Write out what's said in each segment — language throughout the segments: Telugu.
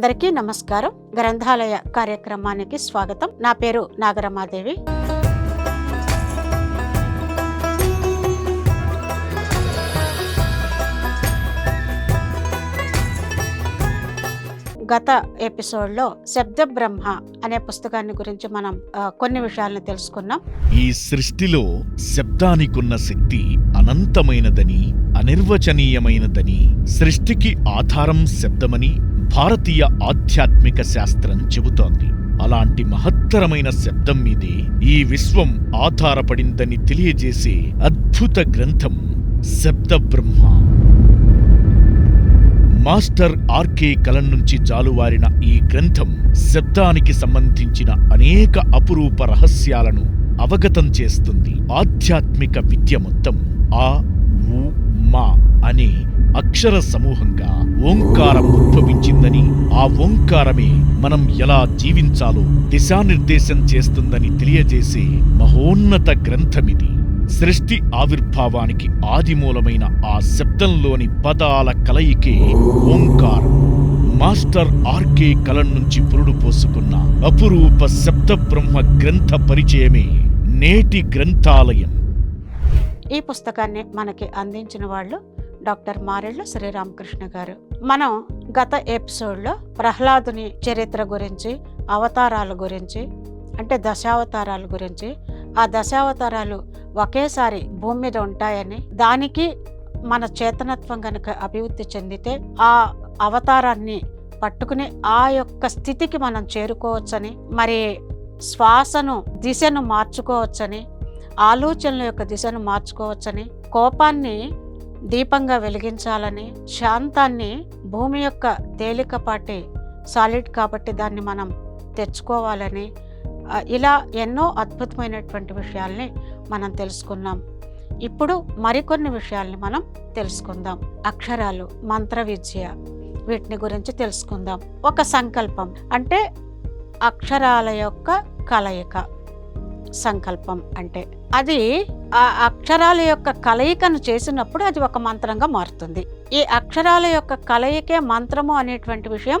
అందరికీ నమస్కారం. గ్రంథాలయ కార్యక్రమానికి స్వాగతం. నా పేరు నాగరమాదేవి. గత ఎపిసోడ్లో శబ్ద బ్రహ్మ అనే పుస్తకాన్ని గురించి మనం కొన్ని విషయాలను తెలుసుకున్నాం. ఈ సృష్టిలో శబ్దానికున్న శక్తి అనంతమైనదని అనిర్వచనీయమైనదని సృష్టికి ఆధారం శబ్దమని భారతీయ ఆధ్యాత్మిక శాస్త్రం చెబుతోంది. అలాంటి మహత్తరమైన శబ్దం మీదే ఈ విశ్వం ఆధారపడిందని తెలియజేసే అద్భుత గ్రంథం శబ్ద బ్రహ్మ. మాస్టర్ ఆర్కే కలం నుంచి జాలువారిన ఈ గ్రంథం శబ్దానికి సంబంధించిన అనేక అపురూప రహస్యాలను అవగతం చేస్తుంది. ఆధ్యాత్మిక విద్య మొత్తం ఆ ఉ మా అనే అక్షర సమూహంగా ఓంకారం ఉద్భవించిందని ఆ ఓంకారమే మనం ఎలా జీవించాలో దిశానిర్దేశం చేస్తుందని తెలియజేసే మహోన్నత గ్రంథమిది. సృష్టి ఆవిర్భావానికి ఆదిమూలమైన ఆ శబ్దంలోని పదాల కలయికే ఓంకారం. మాస్టర్ ఆర్కే కలం నుంచి పురుడు పోసుకున్న అపురూప శబ్ద బ్రహ్మ గ్రంథ పరిచయమే నేటి గ్రంథాలయం. ఈ పుస్తకాన్ని మనకి అందించిన వాళ్ళు డాక్టర్ మారెళ్ళ శ్రీరామకృష్ణ గారు. మనం గత ఎపిసోడ్లో ప్రహ్లాదుని చరిత్ర గురించి అవతారాల గురించి అంటే దశావతారాల గురించి ఆ దశావతారాలు ఒకేసారి భూమి మీద ఉంటాయని దానికి మన చేతనత్వం కనుక అభివృద్ధి చెందితే ఆ అవతారాన్ని పట్టుకుని ఆ యొక్క స్థితికి మనం చేరుకోవచ్చని మరి శ్వాసను దిశను మార్చుకోవచ్చని ఆలోచనల యొక్క దిశను మార్చుకోవచ్చని కోపాన్ని దీపంగా వెలిగించాలని శాంతాన్ని భూమి యొక్క తేలికపాటి సాలిడ్ కాబట్టి దాన్ని మనం తెచ్చుకోవాలని ఇలా ఎన్నో అద్భుతమైనటువంటి విషయాల్ని మనం తెలుసుకున్నాం. ఇప్పుడు మరికొన్ని విషయాల్ని మనం తెలుసుకుందాం. అక్షరాలు మంత్ర విద్య వీటిని గురించి తెలుసుకుందాం. ఒక సంకల్పం అంటే అక్షరాల యొక్క కలయిక సంకల్పం అంటే. అది ఆ అక్షరాల యొక్క కలయికను చేసినప్పుడు అది ఒక మంత్రంగా మారుతుంది. ఈ అక్షరాల యొక్క కలయికే మంత్రము అనేటువంటి విషయం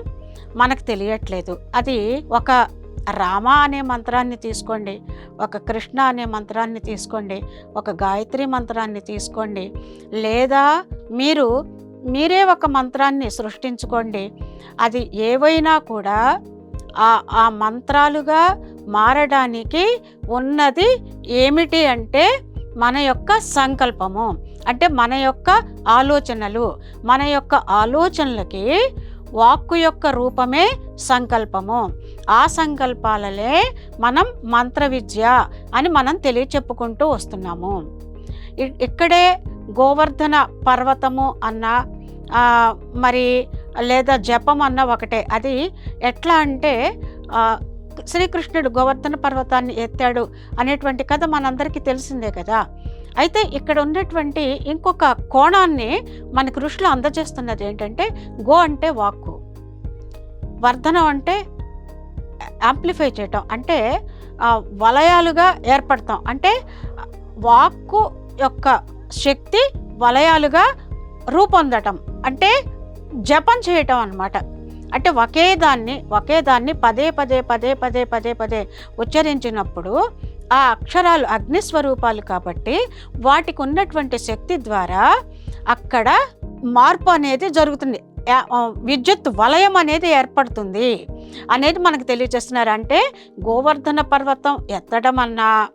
మనకు తెలియట్లేదు. అది ఒక రామ అనే మంత్రాన్ని తీసుకోండి ఒక కృష్ణ అనే మంత్రాన్ని తీసుకోండి ఒక గాయత్రి మంత్రాన్ని తీసుకోండి లేదా మీరు మీరే ఒక మంత్రాన్ని సృష్టించుకోండి. అది ఏవైనా కూడా ఆ ఆ మంత్రాలుగా మారడానికి ఉన్నది ఏమిటి అంటే మన యొక్క సంకల్పము. అంటే మన యొక్క ఆలోచనలు మన యొక్క ఆలోచనలకి వాక్కు యొక్క రూపమే సంకల్పము. ఆ సంకల్పాలలే మనం మంత్ర విద్య అని మనం తెలియచెప్పుకుంటూ వస్తున్నాము. ఇక్కడే గోవర్ధన పర్వతము అన్న మరి లేదా జపం అన్న ఒకటే. అది ఎట్లా అంటే శ్రీకృష్ణుడు గోవర్ధన పర్వతాన్ని ఎత్తాడు అనేటువంటి కథ మనందరికీ తెలిసిందే కదా. అయితే ఇక్కడ ఉన్నటువంటి ఇంకొక కోణాన్ని మనకు ఋషులు అందజేస్తున్నది ఏంటంటే గో అంటే వాక్కు వర్ధనం అంటే యాంప్లిఫై చేయటం అంటే వలయాలుగా ఏర్పడతాం. అంటే వాక్కు యొక్క శక్తి వలయాలుగా రూపొందటం అంటే జపం చేయటం అనమాట అంటే ఒకే దాన్ని ఒకే దాన్ని పదే పదే పదే పదే పదే పదే ఉచ్చరించినప్పుడు ఆ అక్షరాలు అగ్నిస్వరూపాలు కాబట్టి వాటికి ఉన్నటువంటి శక్తి ద్వారా అక్కడ మార్పు అనేది జరుగుతుంది. విద్యుత్ వలయం అనేది ఏర్పడుతుంది. అనేది మనకు తెలియజేస్తున్నారు అంటే గోవర్ధన పర్వతం ఎత్తడం అన్నా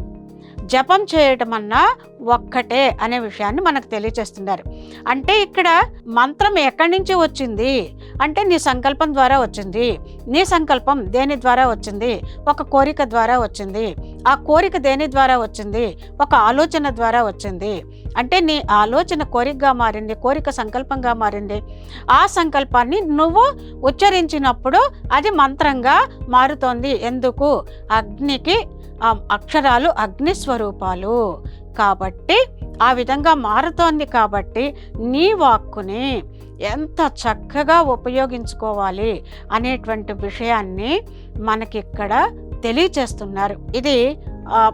జపం చేయటం అన్నా ఒక్కటే అనే విషయాన్ని మనకు తెలియజేస్తున్నారు అంటే ఇక్కడ మంత్రం ఎక్కడి నుంచి వచ్చింది? అంటే నీ సంకల్పం ద్వారా వచ్చింది. నీ సంకల్పం దేని ద్వారా వచ్చింది? ఒక కోరిక ద్వారా వచ్చింది. ఆ కోరిక దేని ద్వారా వచ్చింది? ఒక ఆలోచన ద్వారా వచ్చింది. అంటే నీ ఆలోచన కోరికగా మారింది కోరిక సంకల్పంగా మారింది. ఆ సంకల్పాన్ని నువ్వు ఉచ్చరించినప్పుడు అది మంత్రంగా మారుతోంది. ఎందుకు? అగ్నికి ఆ అక్షరాలు అగ్ని స్వరూపాలు. కాబట్టి ఆ విధంగా మారుతోంది కాబట్టి నీ వాక్కుని ఎంత చక్కగా ఉపయోగించుకోవాలి అనేటువంటి విషయాన్ని మనకిక్కడ తెలియచేస్తున్నారు. ఇది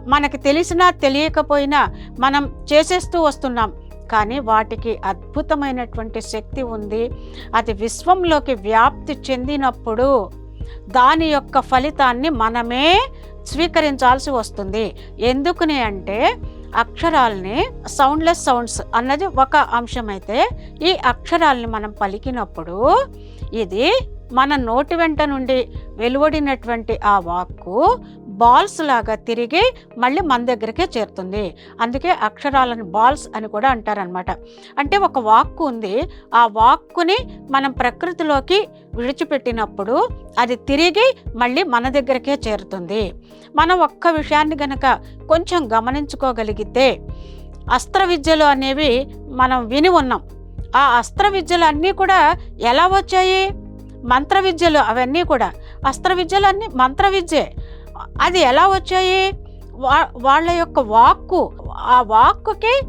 మనకి తెలిసినా తెలియకపోయినా మనం చేసేస్తూ వస్తున్నాం. కానీ వాటికి అద్భుతమైనటువంటి శక్తి ఉంది. అది విశ్వంలోకి వ్యాప్తి చెందినప్పుడు దాని యొక్క ఫలితాన్ని మనమే స్వీకరించాల్సి వస్తుంది. ఎందుకని అంటే అక్షరాల్ని సౌండ్లెస్ సౌండ్స్ అన్నది ఒక అంశం అయితే ఈ అక్షరాల్ని మనం పలికినప్పుడు ఇది మన నోటి వెంట నుండి వెలువడినటువంటి ఆ వాక్కు బాల్స్ లాగా తిరిగి మళ్ళీ మన దగ్గరికే చేరుతుంది. అందుకే అక్షరాలను బాల్స్ అని కూడా అంటారనమాట అంటే ఒక వాక్కు ఉంది. ఆ వాక్కుని మనం ప్రకృతిలోకి విడిచిపెట్టినప్పుడు అది తిరిగి మళ్ళీ మన దగ్గరకే చేరుతుంది. మనం ఒక్క విషయాన్ని గనక కొంచెం గమనించుకోగలిగితే అస్త్ర విద్యలు అనేవి మనం విని ఉన్నాం. ఆ అస్త్ర విద్యలు అన్నీ కూడా ఎలా వచ్చాయి? మంత్ర విద్యలు అవన్నీ కూడా. అస్త్ర విద్యలు అన్నీ మంత్ర విద్యే. అది ఎలా వచ్చాయి? వా వాళ్ళ యొక్క వాక్కు ఆ వాక్కుకి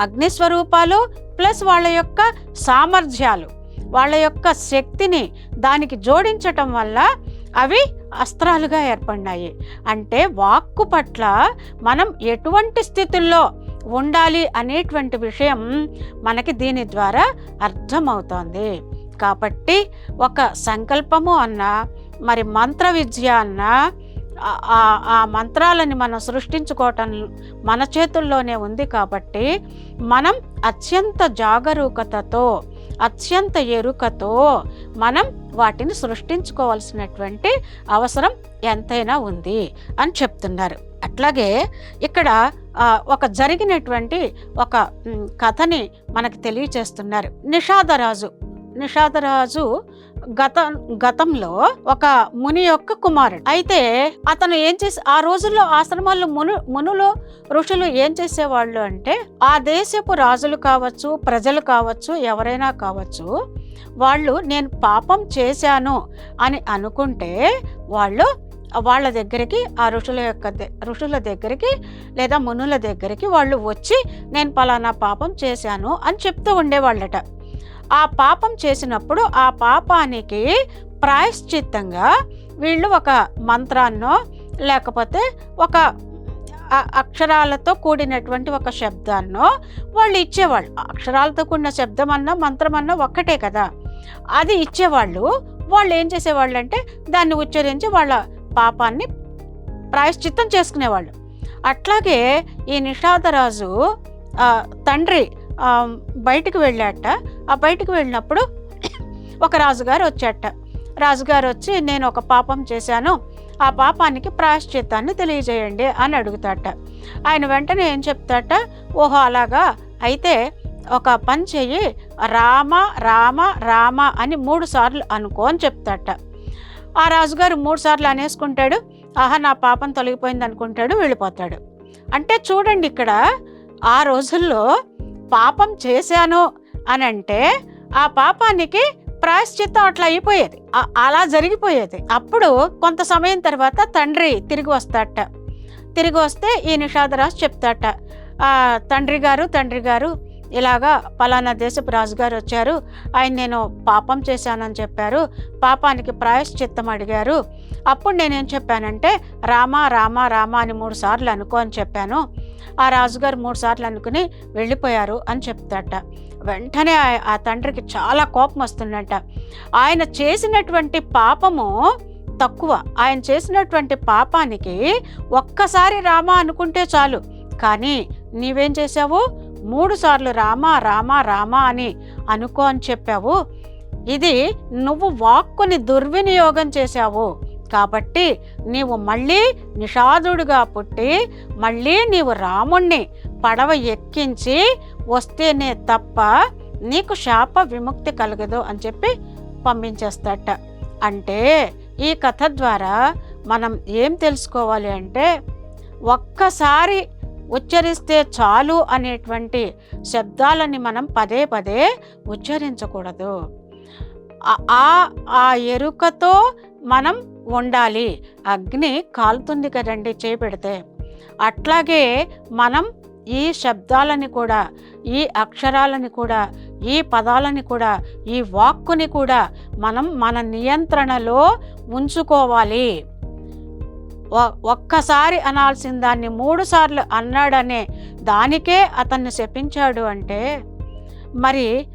అగ్నిస్వరూపాలు ప్లస్ వాళ్ళ యొక్క సామర్థ్యాలు వాళ్ళ యొక్క శక్తిని దానికి జోడించటం వల్ల అవి అస్త్రాలుగా ఏర్పడినాయి. అంటే వాక్కు పట్ల మనం ఎటువంటి స్థితుల్లో ఉండాలి అనేటువంటి విషయం మనకి దీని ద్వారా అర్థమవుతోంది. కాబట్టి ఒక సంకల్పము అన్నా మరి మంత్ర విద్య అన్నా ఆ- ఆ- మంత్రాలని మనం సృష్టించుకోవటం మన చేతుల్లోనే ఉంది కాబట్టి మనం అత్యంత జాగరూకతతో అత్యంత ఎరుకతో మనం వాటిని సృష్టించుకోవాల్సినటువంటి అవసరం ఎంతైనా ఉంది అని చెప్తున్నారు. అట్లాగే ఇక్కడ ఒక జరిగినటువంటి ఒక కథని మనకు తెలియచేస్తున్నారు. నిషాదరాజు. నిషాదరాజు గత గతంలో ఒక ముని యొక్క కుమారుడు. అయితే అతను ఏం చేసి ఆ రోజుల్లో ఆశ్రమాల్లో మును మునులు ఋషులు ఏం చేసేవాళ్ళు అంటే ఆ దేశపు రాజులు కావచ్చు ప్రజలు కావచ్చు ఎవరైనా కావచ్చు వాళ్ళు నేను పాపం చేశాను అని అనుకుంటే వాళ్ళు వాళ్ళ దగ్గరికి ఆ ఋషుల యొక్క ఋషుల దగ్గరికి లేదా మునుల దగ్గరికి వాళ్ళు వచ్చి నేను పలానా పాపం చేశాను అని చెప్తూ ఉండేవాళ్ళట. ఆ పాపం చేసినప్పుడు ఆ పాపానికి ప్రాయశ్చిత్తంగా వీళ్ళు ఒక మంత్రాన్నో లేకపోతే ఒక అక్షరాలతో కూడినటువంటి ఒక శబ్దాన్నో వాళ్ళు ఇచ్చేవాళ్ళు. అక్షరాలతో కూడిన శబ్దం అన్నా మంత్రం అన్నా ఒక్కటే కదా. అది ఇచ్చేవాళ్ళు. వాళ్ళు ఏం చేసేవాళ్ళు అంటే దాన్ని ఉచ్చరించి వాళ్ళ పాపాన్ని ప్రాయశ్చిత్తం చేసుకునేవాళ్ళు. అట్లాగే ఈ నిషాదరాజు తండ్రి బయటికి వెళ్ళాట. ఆ బయటికి వెళ్ళినప్పుడు ఒక రాజుగారు వచ్చాట. రాజుగారు వచ్చి నేను ఒక పాపం చేశాను. ఆ పాపానికి ప్రాయశ్చిత్తాన్ని తెలియజేయండి అని అడుగుతాట. ఆయన వెంటనే ఏం చెప్తాట? ఓహో అలాగా? అయితే ఒక పని చెయ్యి. రామ రామ రామ అని మూడు సార్లు అనుకో అని చెప్తాట. ఆ రాజుగారు మూడు సార్లు అనేసుకుంటాడు. ఆహా నా పాపం తొలగిపోయింది అనుకుంటాడు వెళ్ళిపోతాడు. అంటే చూడండి ఇక్కడ ఆ రోజుల్లో పాపం చేశాను అని అంటే ఆ పాపానికి ప్రాయశ్చిత్తం అట్లా అయిపోయేది. అలా జరిగిపోయేది. అప్పుడు కొంత సమయం తర్వాత తండ్రి తిరిగి వస్తాట తిరిగి వస్తే ఈ నిషాదరాజు చెప్తాట తండ్రి గారు తండ్రి గారు ఇలాగా పలానా దేశపు రాజుగారు వచ్చారు. ఆయన నేను పాపం చేశానని చెప్పారు. పాపానికి ప్రాయశ్చిత్తం అడిగారు. అప్పుడు నేనేం చెప్పానంటే రామ రామ రామ అని మూడు సార్లు అనుకో అని చెప్పాను. ఆ రాజుగారు మూడు సార్లు అనుకుని వెళ్ళిపోయారు అని చెప్తాట వెంటనే ఆ- తండ్రికి చాలా కోపం వస్తుందంట. ఆయన చేసినటువంటి పాపము తక్కువ. ఆయన చేసినటువంటి పాపానికి ఒక్కసారి రామా అనుకుంటే చాలు. కానీ నీవేం చేసావు మూడు సార్లు రామ రామా రామా అని అనుకో అని చెప్పావు. ఇది నువ్వు వాక్కుని దుర్వినియోగం చేశావు. కాబట్టి నీవు మళ్ళీ నిషాదుడుగా పుట్టి మళ్ళీ నీవు రాముణ్ణి పడవ ఎక్కించి వస్తేనే తప్ప నీకు శాప విముక్తి కలగదు అని చెప్పి పంపించేస్తాట. అంటే ఈ కథ ద్వారా మనం ఏం తెలుసుకోవాలి అంటే ఒక్కసారి ఉచ్చరిస్తే చాలు అనేటువంటి శబ్దాలని మనం పదే పదే ఉచ్చరించకూడదు. ఆ- ఆ ఎరుకతో మనం ఉండాలి. అగ్ని కాలుతుంది కదండి చేపెడితే. అట్లాగే మనం ఈ శబ్దాలని కూడా ఈ అక్షరాలని కూడా ఈ పదాలని కూడా ఈ వాక్కుని కూడా మనం మన నియంత్రణలో ఉంచుకోవాలి. ఒ- ఒక్కసారి అనాల్సిన దాన్ని మూడు సార్లు అన్నాడనే దానికే అతన్ని శపించాడు అంటే మరి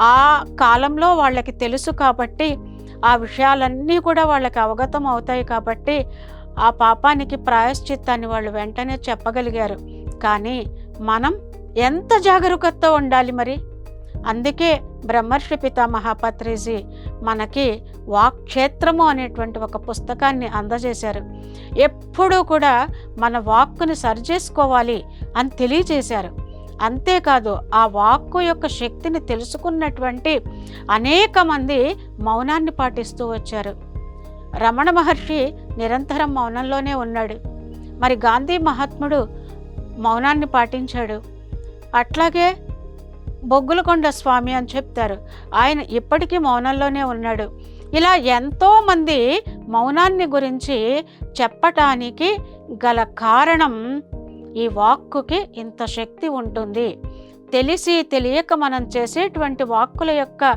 ఆ కాలంలో వాళ్ళకి తెలుసు కాబట్టి ఆ విషయాలన్నీ కూడా వాళ్ళకి అవగతం అవుతాయి కాబట్టి ఆ పాపానికి ప్రాయశ్చిత్తాన్ని వాళ్ళు వెంటనే చెప్పగలిగారు. కానీ మనం ఎంత జాగరూకతతో ఉండాలి మరి? అందుకే బ్రహ్మర్షి పితామహ పత్రిజీ మనకి వాక్క్షేత్రము అనేటువంటి ఒక పుస్తకాన్ని అందజేశారు. ఎప్పుడూ కూడా మన వాక్కుని సరిచేసుకోవాలి అని తెలియజేశారు. అంతేకాదు ఆ వాక్కు యొక్క శక్తిని తెలుసుకున్నటువంటి అనేక మంది మౌనాన్ని పాటిస్తూ వచ్చారు. రమణ మహర్షి నిరంతరం మౌనంలోనే ఉన్నాడు. మరి గాంధీ మహాత్ముడు మౌనాన్ని పాటించాడు. అట్లాగే బొగ్గులకొండ స్వామి అని చెప్తారు. ఆయన ఇప్పటికీ మౌనంలోనే ఉన్నాడు. ఇలా ఎంతోమంది మౌనాన్ని గురించి చెప్పటానికి గల కారణం ఈ వాక్కుకి ఇంత శక్తి ఉంటుంది. తెలిసి తెలియక మనం చేసేటువంటి వాక్కుల యొక్క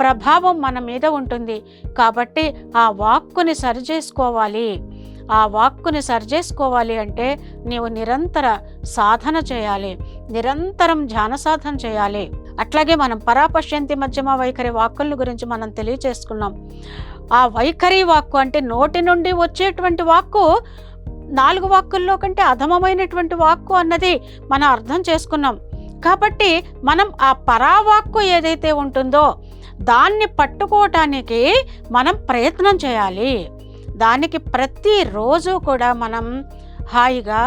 ప్రభావం మన మీద ఉంటుంది. కాబట్టి ఆ వాక్కుని సరిచేసుకోవాలి. ఆ వాక్కుని సరిచేసుకోవాలి అంటే నీవు నిరంతర సాధన చేయాలి. నిరంతరం ధ్యాన సాధన చేయాలి. అట్లాగే మనం పరాపశ్యంతి మధ్యమ వైఖరి వాక్కుల గురించి మనం తెలియచేసుకున్నాం. ఆ వైఖరి వాక్కు అంటే నోటి నుండి వచ్చేటువంటి వాక్కు నాలుగు వాక్కుల్లో కంటే అధమమైనటువంటి వాక్కు అన్నది మనం అర్థం చేసుకున్నాం. కాబట్టి మనం ఆ పరావాక్కు ఏదైతే ఉంటుందో దాన్ని పట్టుకోవటానికి మనం ప్రయత్నం చేయాలి. దానికి ప్రతిరోజు కూడా మనం హాయిగా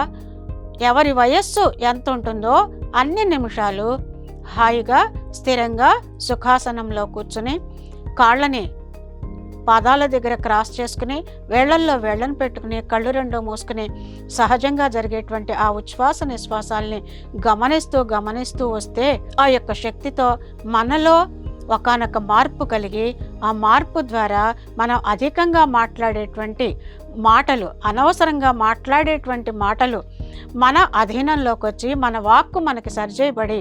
ఎవరి వయస్సు ఎంత ఉంటుందో అన్ని నిమిషాలు హాయిగా స్థిరంగా సుఖాసనంలో కూర్చుని కాళ్ళని పాదాల దగ్గర క్రాస్ చేసుకుని వేళ్ళల్లో వేళ్ళను పెట్టుకుని కళ్ళు రెండు మూసుకుని సహజంగా జరిగేటువంటి ఆ ఉచ్ఛ్వాస నిశ్వాసాల్ని గమనిస్తూ గమనిస్తూ వస్తే ఆ యొక్క శక్తితో మనలో ఒకానొక మార్పు కలిగి ఆ మార్పు ద్వారా మనం అధికంగా మాట్లాడేటువంటి మాటలు అనవసరంగా మాట్లాడేటువంటి మాటలు మన అధీనంలోకి వచ్చి మన వాక్కు మనకి సరిచేయబడి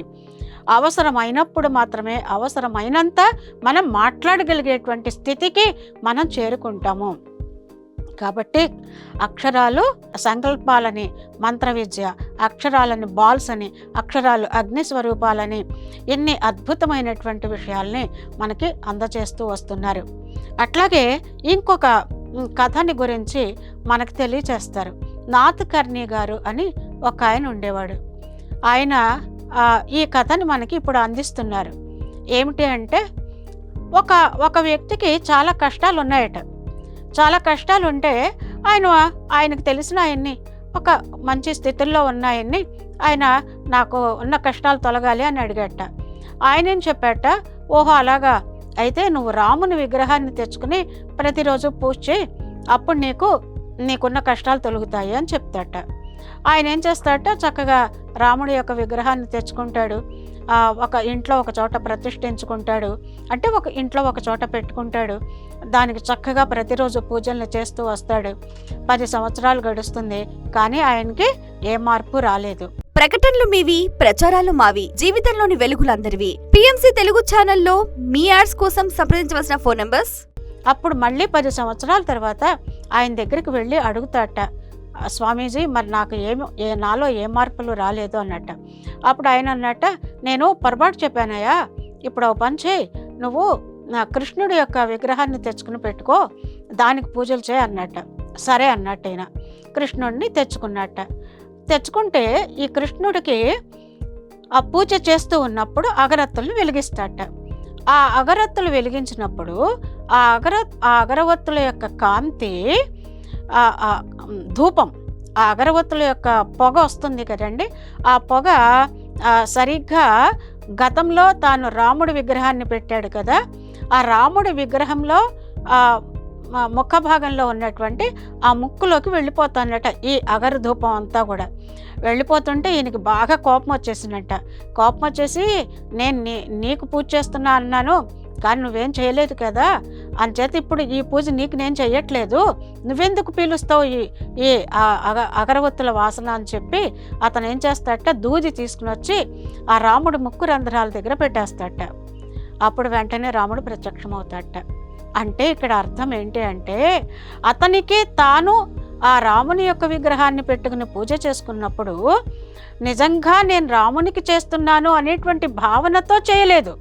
అవసరమైనప్పుడు మాత్రమే అవసరమైనంత మనం మాట్లాడగలిగేటువంటి స్థితికి మనం చేరుకుంటాము. కాబట్టి అక్షరాలు సంకల్పాలని మంత్ర విద్య అక్షరాలని బాల్స్ అని అక్షరాలు అగ్ని స్వరూపాలని ఎన్ని అద్భుతమైనటువంటి విషయాల్ని మనకి అందజేస్తూ వస్తున్నారు. అట్లాగే ఇంకొక కథని గురించి మనకు తెలియచేస్తారు. నాథ్ కర్ణి గారు అని ఒక ఆయన ఉండేవాడు. ఆయన ఈ కథని మనకి ఇప్పుడు అందిస్తున్నారు. ఏమిటి అంటే ఒక ఒక వ్యక్తికి చాలా కష్టాలు ఉన్నాయట చాలా కష్టాలు ఉంటే ఆయన ఆయనకు తెలిసిన ఆయన్ని ఒక మంచి స్థితిలో ఉన్నాయని ఆయన నాకు ఉన్న కష్టాలు తొలగాలి అని అడిగట. ఆయన ఏం చెప్పాట ఓహో అలాగా అయితే నువ్వు రాముని విగ్రహాన్ని తెచ్చుకుని ప్రతిరోజు పూజ చేయి అప్పుడు నీకు నీకున్న కష్టాలు తొలుగుతాయి అని చెప్తాట. ఆయన ఏం చేస్తాడట? చక్కగా రాముడి యొక్క విగ్రహాన్ని తెచ్చుకుంటాడు. ఆ, ఒక ఇంట్లో ఒక చోట ప్రతిష్ఠించుకుంటాడు. అంటే ఒక ఇంట్లో ఒక చోట పెట్టుకుంటాడు. దానికి చక్కగా ప్రతిరోజు పూజలను చేస్తూ వస్తాడు. పది సంవత్సరాలు గడుస్తుంది. కానీ ఆయనకి ఏ మార్పు రాలేదు. ప్రకటనలు మీవి ప్రచారాలు మావి. జీవితంలోని వెలుగులందరివి. పిఎంసి తెలుగు ఛానల్లో మీ యాడ్స్ కోసం సంప్రదించవలసిన ఫోన్ నంబర్స్? అప్పుడు మళ్ళీ పది సంవత్సరాల తర్వాత ఆయన దగ్గరికి వెళ్ళి అడుగుతాట "ఆ, స్వామీజీ మరి నాకు ఏమి ఏ నాలో ఏ మార్పులు రాలేదు అన్నట్ట. అప్పుడు ఆయన అన్నట్ట నేను పొరపాటు చెప్పానయ్యా ఇప్పుడు ఒక పని చేయి. నువ్వు నా కృష్ణుడి యొక్క విగ్రహాన్ని తెచ్చుకుని పెట్టుకో దానికి పూజలు చేయి అన్నట్ట. సరే అన్నట్టు ఆయన కృష్ణుడిని తెచ్చుకున్నట్ట. తెచ్చుకుంటే ఈ కృష్ణుడికి ఆ పూజ చేస్తూ ఉన్నప్పుడు అగరత్తులను వెలిగిస్తాట ఆ అగరత్తులు వెలిగించినప్పుడు ఆ అగర ఆ అగరవత్తుల యొక్క కాంతి ధూపం ఆ అగరవత్తుల యొక్క పొగ వస్తుంది కదండి. ఆ పొగ సరిగ్గా గతంలో తాను రాముడి విగ్రహాన్ని పెట్టాడు కదా. ఆ రాముడి విగ్రహంలో ఆ ముఖ భాగంలో ఉన్నటువంటి ఆ ముక్కులోకి వెళ్ళిపోతానట ఈ అగరధూపం అంతా కూడా. వెళ్ళిపోతుంటే ఈయనకి బాగా కోపం వచ్చేసిందట. కోపం వచ్చేసి నేను నీ నీకు పూజ చేస్తున్నా అన్నాను. కానీ నువ్వేం చేయలేదు కదా? అంచేత ఇప్పుడు ఈ పూజ నీకు నేను చేయట్లేదు నువ్వెందుకు పీలుస్తావు ఈ ఈ అగ అగరవత్తుల వాసన అని చెప్పి అతను ఏం చేస్తాడట? దూది తీసుకుని వచ్చి ఆ రాముడు ముక్కు రంధ్రాల దగ్గర పెట్టేస్తాడట. అప్పుడు వెంటనే రాముడు ప్రత్యక్షమవుతాడట. అంటే ఇక్కడ అర్థం ఏంటి అంటే అతనికి తాను ఆ రాముని యొక్క విగ్రహాన్ని పెట్టుకుని పూజ చేసుకున్నప్పుడు నిజంగా నేను రామునికి చేస్తున్నాను అనేటువంటి భావనతో చేయలేదు.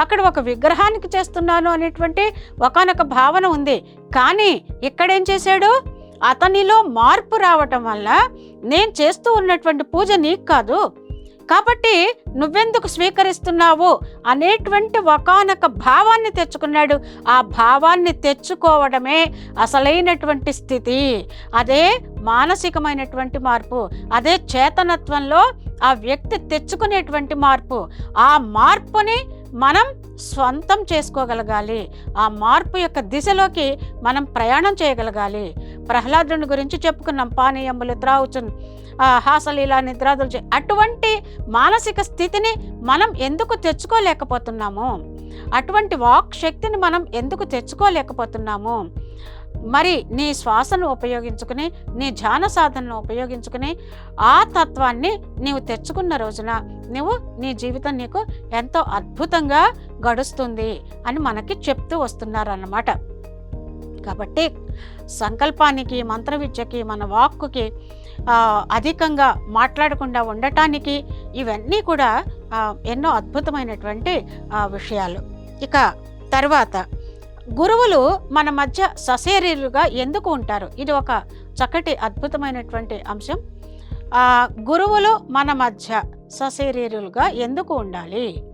అక్కడ ఒక విగ్రహానికి చేస్తున్నాను అనేటువంటి ఒకనొక భావన ఉంది. కానీ ఇక్కడేం చేశాడు? అతనిలో మార్పు రావటం వల్ల నేను చేస్తూ ఉన్నటువంటి పూజ నీకు కాదు. కాబట్టి నువ్వెందుకు స్వీకరిస్తున్నావు అనేటువంటి ఒకనొక భావాన్ని తెచ్చుకున్నాడు. ఆ భావాన్ని తెచ్చుకోవడమే అసలైనటువంటి స్థితి. అదే మానసికమైనటువంటి మార్పు. అదే చేతనత్వంలో ఆ వ్యక్తి తెచ్చుకునేటువంటి మార్పు. ఆ మార్పుని మనం స్వంతం చేసుకోగలగాలి. ఆ మార్పు యొక్క దిశలోకి మనం ప్రయాణం చేయగలగాలి. ప్రహ్లాదుని గురించి చెప్పుకున్నాం పానీయములు త్రావుచున్ హాసలీలా నిద్రాదులు చే- అటువంటి మానసిక స్థితిని మనం ఎందుకు తెచ్చుకోలేకపోతున్నాము? అటువంటి వాక్ శక్తిని మనం ఎందుకు తెచ్చుకోలేకపోతున్నాము? మరి నీ శ్వాసను ఉపయోగించుకుని నీ ధ్యాన సాధనను ఉపయోగించుకుని ఆ తత్వాన్ని నీవు తెచ్చుకున్న రోజున నువ్వు నీ జీవితం నీకు ఎంతో అద్భుతంగా గడుస్తుంది అని మనకి చెప్తూ వస్తున్నారన్నమాట. కాబట్టి సంకల్పానికి మంత్ర విద్యకి మన వాక్కుకి అధికంగా మాట్లాడకుండా ఉండటానికి ఇవన్నీ కూడా ఎన్నో అద్భుతమైనటువంటి విషయాలు. ఇక తర్వాత గురువులు మన మధ్య సశరీరులుగా ఎందుకు ఉంటారు? ఇది ఒక చక్కటి అద్భుతమైనటువంటి అంశం. గురువులు మన మధ్య సశరీరులుగా ఎందుకు ఉండాలి?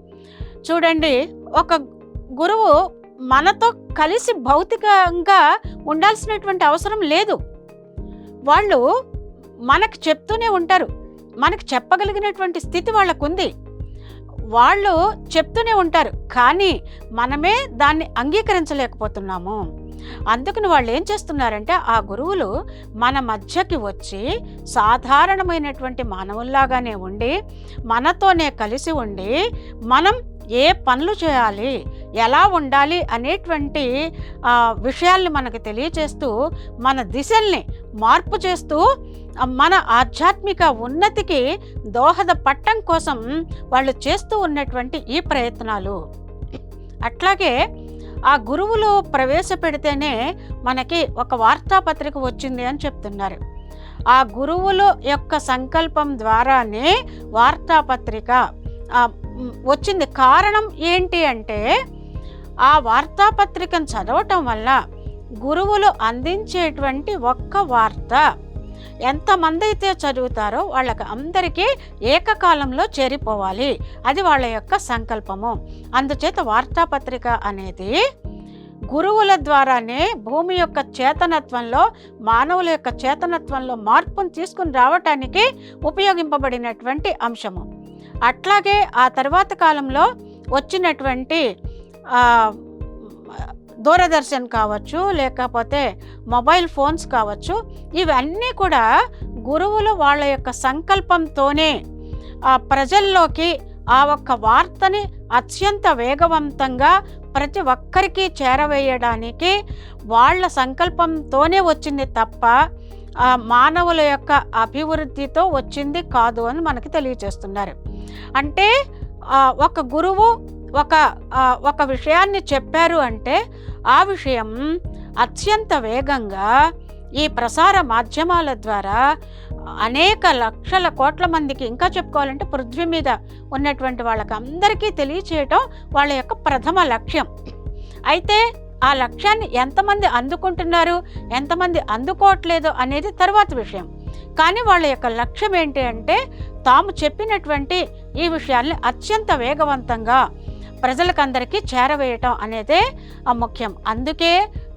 చూడండి ఒక గురువు మనతో కలిసి భౌతికంగా ఉండాల్సినటువంటి అవసరం లేదు. వాళ్ళు మనకు చెప్తూనే ఉంటారు. మనకు చెప్పగలిగినటువంటి స్థితి వాళ్ళకుంది. వాళ్ళు చెప్తూనే ఉంటారు కానీ మనమే దాన్ని అంగీకరించలేకపోతున్నాము. అందుకని వాళ్ళు ఏం చేస్తున్నారంటే ఆ గురువులు మన మధ్యకి వచ్చి సాధారణమైనటువంటి మానవుల్లాగానే ఉండి మనతోనే కలిసి ఉండి మనం ఏ పనులు చేయాలి ఎలా ఉండాలి అనేటువంటి విషయాల్ని మనకు తెలియచేస్తూ మన దిశల్ని మార్పు చేస్తూ మన ఆధ్యాత్మిక ఉన్నతికి దోహదపట్టం కోసం వాళ్ళు చేస్తూ ఉన్నటువంటి ఈ ప్రయత్నాలు. అట్లాగే ఆ గురువులు ప్రవేశపెడితేనే మనకి ఒక వార్తాపత్రిక వచ్చింది అని చెప్తున్నారు. ఆ గురువుల యొక్క సంకల్పం ద్వారానే వార్తాపత్రిక వచ్చింది కారణం ఏంటి అంటే ఆ వార్తాపత్రికను చదవటం వల్ల గురువులు అందించేటువంటి ఒక్క వార్త ఎంతమంది అయితే చదువుతారో వాళ్ళకి అందరికీ ఏకకాలంలో చేరిపోవాలి. అది వాళ్ళ యొక్క సంకల్పము. అందుచేత వార్తాపత్రిక అనేది గురువుల ద్వారానే భూమి యొక్క చేతనత్వంలో మానవుల యొక్క చేతనత్వంలో మార్పును తీసుకుని రావటానికి ఉపయోగింపబడినటువంటి అంశము. అట్లాగే ఆ తర్వాత కాలంలో వచ్చినటువంటి దూరదర్శన్ కావచ్చు లేకపోతే మొబైల్ ఫోన్స్ కావచ్చు ఇవన్నీ కూడా గురువులు వాళ్ళ యొక్క సంకల్పంతోనే ఆ ప్రజల్లోకి ఆ ఒక్క వార్తని అత్యంత వేగవంతంగా ప్రతి ఒక్కరికి చేరవేయడానికి వాళ్ళ సంకల్పంతోనే వచ్చింది తప్ప ఆ మానవుల యొక్క అభివృద్ధితో వచ్చింది కాదు అని మనకి తెలియజేస్తున్నారు అంటే ఒక గురువు ఒక ఒక విషయాన్ని చెప్పారు అంటే ఆ విషయం అత్యంత వేగంగా ఈ ప్రసార మాధ్యమాల ద్వారా అనేక లక్షల కోట్ల మందికి ఇంకా చెప్పుకోవాలంటే పృథ్వీ మీద ఉన్నటువంటి వాళ్ళకి అందరికీ తెలియచేయటం వాళ్ళ యొక్క ప్రథమ లక్ష్యం. అయితే ఆ లక్ష్యాన్ని ఎంతమంది అందుకుంటున్నారు ఎంతమంది అందుకోవట్లేదు అనేది తర్వాత విషయం. కానీ వాళ్ళ యొక్క లక్ష్యం ఏంటి అంటే తాము చెప్పినటువంటి ఈ విషయాల్ని అత్యంత వేగవంతంగా ప్రజలకందరికీ చేరవేయటం అనేదే ఆ ముఖ్యం. అందుకే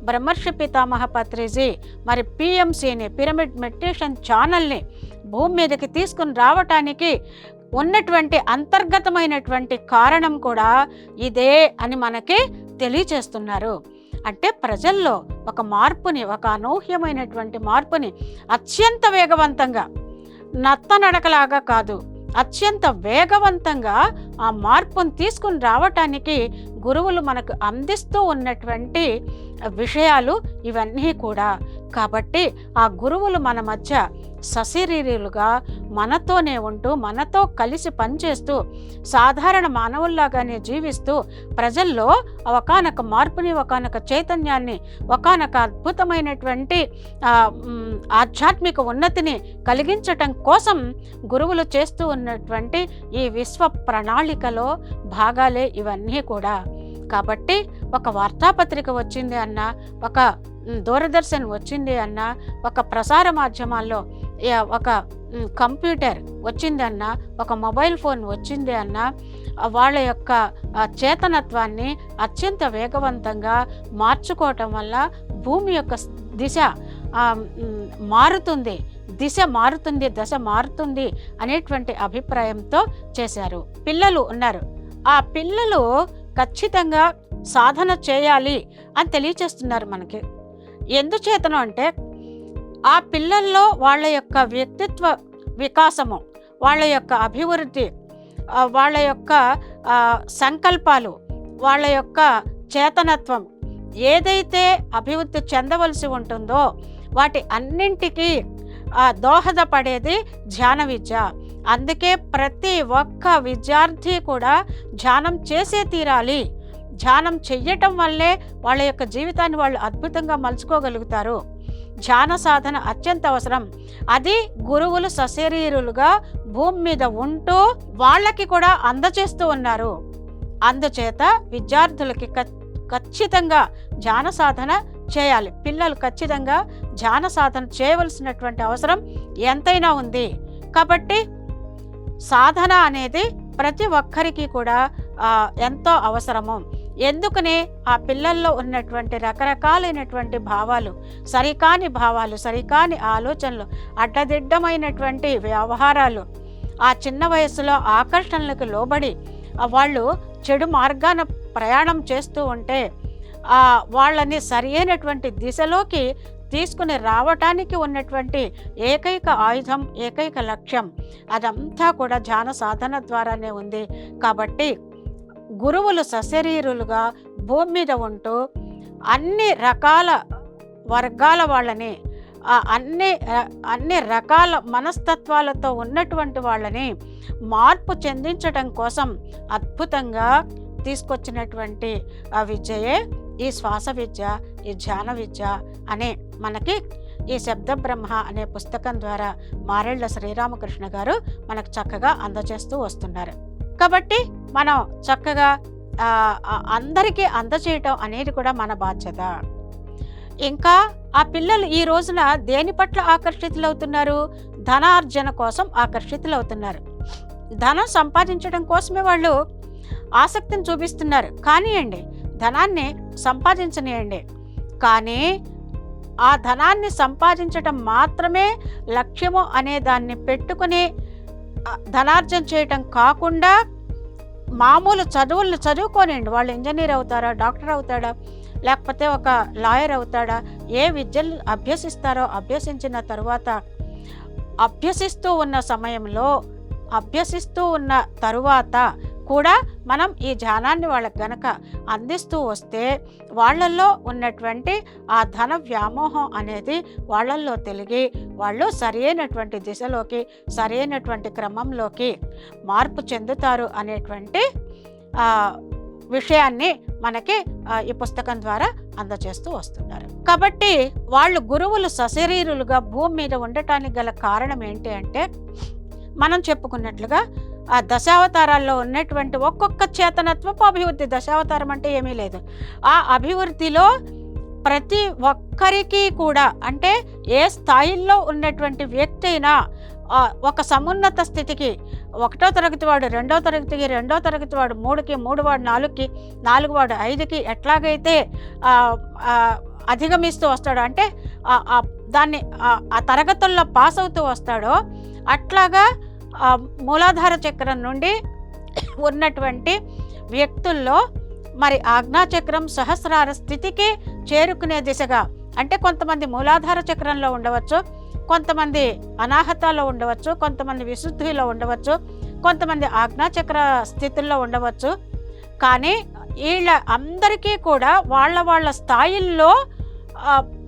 బ్రహ్మర్షి పితామహ పత్రిజీ మరి పిఎంసిని పిరమిడ్ మెడిటేషన్ ఛానల్ని భూమి మీదకి తీసుకుని రావటానికి ఉన్నటువంటి అంతర్గతమైనటువంటి కారణం కూడా ఇదే అని మనకి తెలియచేస్తున్నారు. అంటే ప్రజల్లో ఒక మార్పుని ఒక అనూహ్యమైనటువంటి మార్పుని అత్యంత వేగవంతంగా నత్తనడకలాగా కాదు అత్యంత వేగవంతంగా ఆ మార్పును తీసుకుని రావటానికి గురువులు మనకు అందిస్తూ ఉన్నటువంటి విషయాలు ఇవన్నీ కూడా. కాబట్టి ఆ గురువులు మన మధ్య సశరీరులుగా మనతోనే ఉంటూ మనతో కలిసి పనిచేస్తూ సాధారణ మానవుల్లాగానే జీవిస్తూ ప్రజల్లో ఒకనొక మార్పుని ఒకనొక చైతన్యాన్ని ఒకనొక అద్భుతమైనటువంటి ఆధ్యాత్మిక ఉన్నతిని కలిగించటం కోసం గురువులు చేస్తూ ఉన్నటువంటి ఈ విశ్వ ప్రణాళికలో భాగాలే ఇవన్నీ కూడా. కాబట్టి ఒక వార్తాపత్రిక వచ్చింది అన్న ఒక దూరదర్శన్ వచ్చింది అన్న ఒక ప్రసార మాధ్యమాల్లో ఒక కంప్యూటర్ వచ్చింది అన్న ఒక మొబైల్ ఫోన్ వచ్చింది అన్న వాళ్ళ యొక్క చేతనత్వాన్ని అత్యంత వేగవంతంగా మార్చుకోవటం వల్ల భూమి యొక్క దిశ మారుతుంది దిశ మారుతుంది దశ మారుతుంది అనేటువంటి అభిప్రాయంతో చేశారు. పిల్లలు ఉన్నారు. ఆ పిల్లలు ఖచ్చితంగా సాధన చేయాలి అని తెలియచేస్తున్నారు మనకి. ఎందుచేతను అంటే ఆ పిల్లల్లో వాళ్ళ యొక్క వ్యక్తిత్వ వికాసము వాళ్ళ యొక్క అభివృద్ధి వాళ్ళ యొక్క సంకల్పాలు వాళ్ళ యొక్క చేతనత్వం ఏదైతే అభివృద్ధి చెందవలసి ఉంటుందో వాటి అన్నింటికీ దోహదపడేది ధ్యాన విద్య. అందుకే ప్రతి ఒక్క విద్యార్థి కూడా ధ్యానం చేసే తీరాలి. ధ్యానం చెయ్యటం వల్లే వాళ్ళ యొక్క జీవితాన్ని వాళ్ళు అద్భుతంగా మలుచుకోగలుగుతారు. ధ్యాన సాధన అత్యంత అవసరం. అది గురువులు సశరీరులుగా భూమి మీద ఉంటూ వాళ్ళకి కూడా అందచేస్తూ ఉన్నారు. అందుచేత విద్యార్థులకి ఖచ్చితంగా ధ్యాన సాధన చేయాలి. పిల్లలు ఖచ్చితంగా ధ్యాన సాధన చేయవలసినటువంటి అవసరం ఎంతైనా ఉంది. కాబట్టి సాధన అనేది ప్రతి ఒక్కరికి కూడా ఎంతో అవసరము. ఎందుకనే ఆ పిల్లల్లో ఉన్నటువంటి రకరకాలైనటువంటి భావాలు సరికాని భావాలు సరికాని ఆలోచనలు అడ్డదిడ్డమైనటువంటి వ్యవహారాలు ఆ చిన్న వయసులో ఆకర్షణలకు లోబడి వాళ్ళు చెడు మార్గాన ప్రయాణం చేస్తూ ఉంటే ఆ, వాళ్ళని సరి అయినటువంటి దిశలోకి తీసుకుని రావటానికి ఉన్నటువంటి ఏకైక ఆయుధం ఏకైక లక్ష్యం అదంతా కూడా ధ్యాన సాధన ద్వారానే ఉంది. కాబట్టి గురువులు సశరీరులుగా భూమి మీద ఉంటూ అన్ని రకాల వర్గాల వాళ్ళని అన్ని అన్ని రకాల మనస్తత్వాలతో ఉన్నటువంటి వాళ్ళని మార్పు చెందించడం కోసం అద్భుతంగా తీసుకొచ్చినటువంటి ఆ విద్యయే ఈ శ్వాస విద్య ఈ ధ్యాన విద్య అనే మనకి ఈ శబ్ద బ్రహ్మ అనే పుస్తకం ద్వారా మారెళ్ళ శ్రీరామకృష్ణ గారు మనకు చక్కగా అందజేస్తూ వస్తున్నారు. కాబట్టి మనం చక్కగా అందరికీ అందచేయటం అనేది కూడా మన బాధ్యత. ఇంకా ఆ పిల్లలు ఈ రోజున దేని పట్ల ఆకర్షితులవుతున్నారు? ధనార్జన కోసం ఆకర్షితులవుతున్నారు. ధనం సంపాదించడం కోసమే వాళ్ళు ఆసక్తిని చూపిస్తున్నారు. కానివ్వండి ధనాన్ని సంపాదించనియండి. కానీ ఆ ధనాన్ని సంపాదించటం మాత్రమే లక్ష్యము అనే దాన్ని పెట్టుకుని ధనార్జన చేయటం కాకుండా మామూలు చదువులను చదువుకోనండి వాళ్ళు ఇంజనీర్ అవుతారా డాక్టర్ అవుతాడా లేకపోతే ఒక లాయర్ అవుతాడా ఏ విద్యలు అభ్యసిస్తారో అభ్యసించిన తరువాత అభ్యసిస్తూ ఉన్న సమయంలో అభ్యసిస్తూ ఉన్న తరువాత కూడా మనం ఈ ధ్యానాన్ని వాళ్ళకి గనక అందిస్తూ వస్తే వాళ్ళల్లో ఉన్నటువంటి ఆ ధన వ్యామోహం అనేది వాళ్ళల్లో తెలిగి వాళ్ళు సరైనటువంటి దిశలోకి సరైనటువంటి క్రమంలోకి మార్పు చెందుతారు అనేటువంటి విషయాన్ని మనకి ఈ పుస్తకం ద్వారా అందచేస్తూ వస్తున్నారు. కాబట్టి వాళ్ళు గురువులు సశరీరులుగా భూమి మీద ఉండటానికి గల కారణం ఏంటి అంటే మనం చెప్పుకున్నట్లుగా ఆ దశావతారాల్లో ఉన్నటువంటి ఒక్కొక్క చేతనత్వపు అభివృద్ధి దశావతారం అంటే ఏమీ లేదు. ఆ అభివృద్ధిలో ప్రతి ఒక్కరికి కూడా అంటే ఏ స్థాయిల్లో ఉన్నటువంటి వ్యక్తి అయినా ఒక సమున్నత స్థితికి ఒకటో తరగతి వాడు రెండో తరగతికి రెండో తరగతి వాడు మూడుకి మూడు వాడు నాలుగుకి నాలుగు వాడు ఐదుకి ఎట్లాగైతే అధిగమిస్తూ వస్తాడో అంటే దాన్ని ఆ- తరగతుల్లో పాస్ అవుతూ వస్తాడో అట్లాగా మూలాధార చక్రం నుండి ఉన్నటువంటి వ్యక్తుల్లో మరి ఆజ్ఞాచక్రం సహస్రార స్థితికి చేరుకునే దిశగా అంటే కొంతమంది మూలాధార చక్రంలో ఉండవచ్చు కొంతమంది అనాహతలో ఉండవచ్చు కొంతమంది విశుద్ధిలో ఉండవచ్చు కొంతమంది ఆజ్ఞాచక్ర స్థితుల్లో ఉండవచ్చు. కానీ వీళ్ళ అందరికీ కూడా వాళ్ళ వాళ్ళ స్థాయిల్లో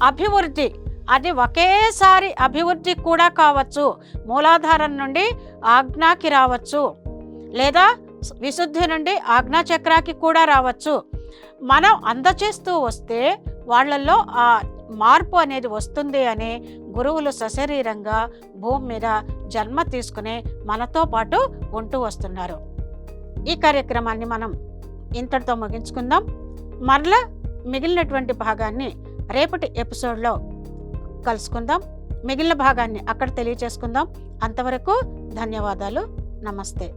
అభివృద్ధి అది ఒకేసారి అభివృద్ధి కూడా కావచ్చు. మూలాధారం నుండి ఆజ్ఞాకి రావచ్చు. లేదా విశుద్ధి నుండి ఆజ్ఞా చక్రాకి కూడా రావచ్చు. మనం అందచేస్తూ వస్తే వాళ్ళల్లో ఆ మార్పు అనేది వస్తుంది అని గురువులు సశరీరంగా భూమి మీద జన్మ తీసుకుని మనతో పాటు ఉంటూ వస్తున్నారు. ఈ కార్యక్రమాన్ని మనం ఇంతటితో ముగించుకుందాం. మరలా మిగిలినటువంటి భాగాన్ని రేపటి ఎపిసోడ్లో కలుసుకుందాం. మిగిలిన భాగాన్ని అక్కడ తెలియచేసుకుందాం. అంతవరకు ధన్యవాదాలు. నమస్తే.